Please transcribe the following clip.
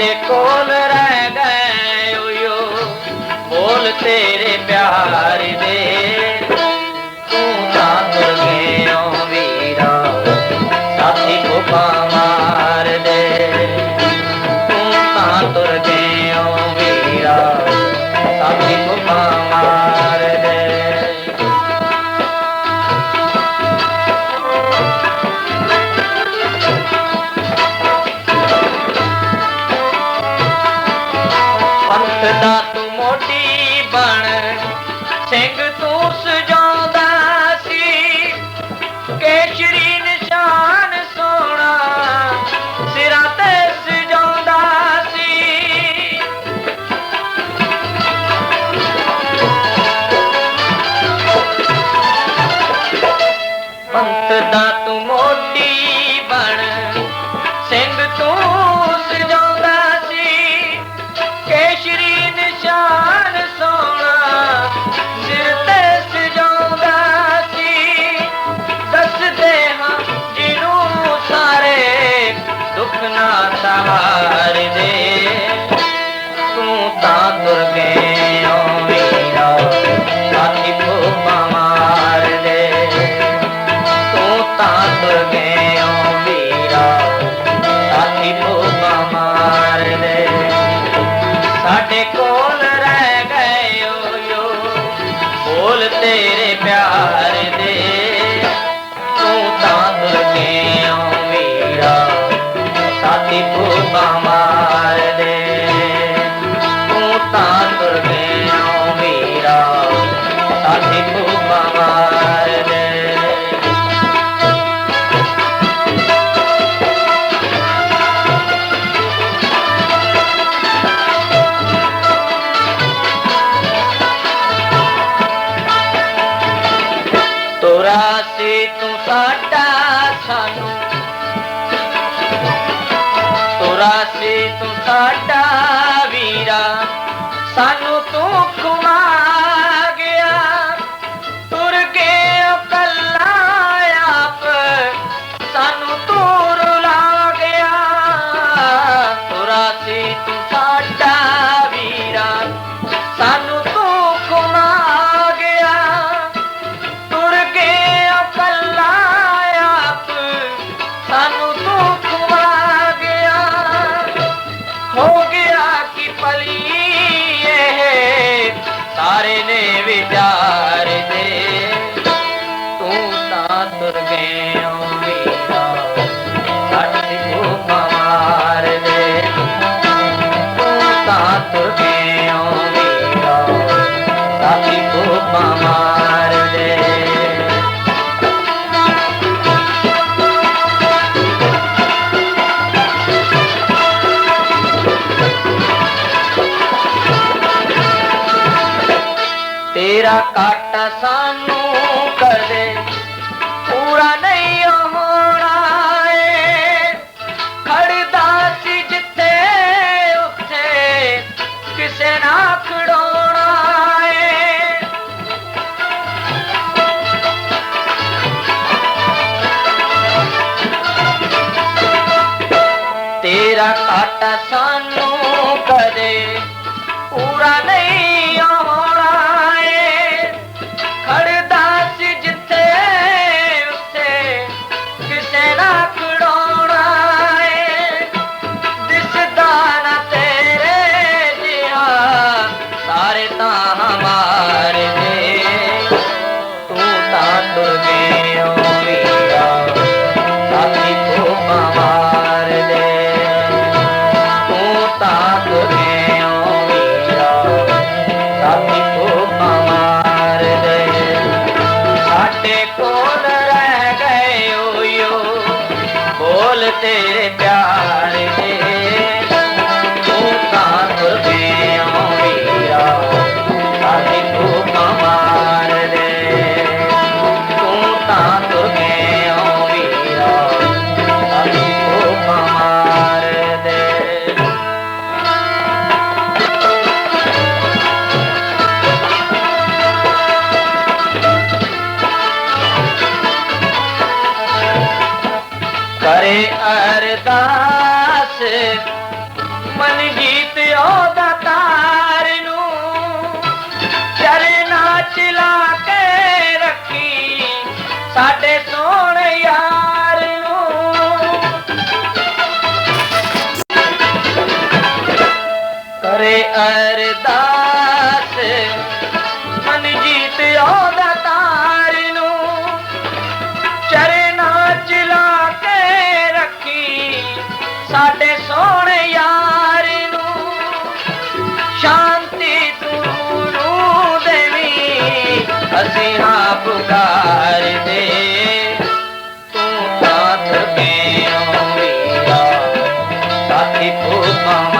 ਸਾਡੇ ਕੋਲ ਰਹਿ ਗਏ ਓਯੋ ਬੋਲ ਤੇਰੇ ਪਿਆਰ ਦੇ। ਤੂੰ ਤਾਂ ਤੁਰ ਗਏ ਓ ਵੀਰਾ। ਸਾਥੀ ਕੋ ਪਾਵਾਂ ਸਜਾਉਂਦਾ ਸੀ ਕੇਸ਼ਰੀ ਨਿਸ਼ਾਨ ਸੋਹਣਾ ਸਿਰਾਂ ਤੇ ਸਜਾਉਂਦਾ ਸੀ। ਪੰਤ ਦਾ ਤੂੰ ਮੋਟੀ ਬਣ, ਸਿੰਘ ਤੂੰ ਸਜਾਉਂਦਾ ਸੀ ਕੇਸ਼ਰੀ ਨਿਸ਼ਾਨ ਹੋਇਆ ਸੀ ਤੂੰ ਸਾਡਾ ਸਾਨੂੰ। ਤੋਰਾ ਸੀ ਤੂੰ ਸਾਡਾ ਵੀਰਾ ਸਾਨੂੰ ਮੇਰਾ ਕੱਟ ਸਾਨੂੰ ਕਦੇ ਪੂਰਾ ਨਹੀਂ ਹੋਣਾ ਏ। ਖੜਦਾ ਸੀ ਜਿੱਥੇ ਉੱਥੇ, ਕਿਸੇ ਨਾ ਖੜੋਣਾ ਏ। ਤੇਰਾ ਕੱਟ ਸਾਨੂੰ ਕਦੇ ਪੂਰਾ ਨਹੀਂ ਢੋਲ ਤੇਰੇ ਪਿਆਰੇ અરદાસ. મન ગીત દાતારનું ચલે નાચલા કે રખી સાડે સોણ યારનું. કરે અરદાસ. મન ગીત દાતા ਨਾਥ ਕੇ ਵੀਰਾ ਸਾਥੀ ਭੂਪਾ ਮਾਰ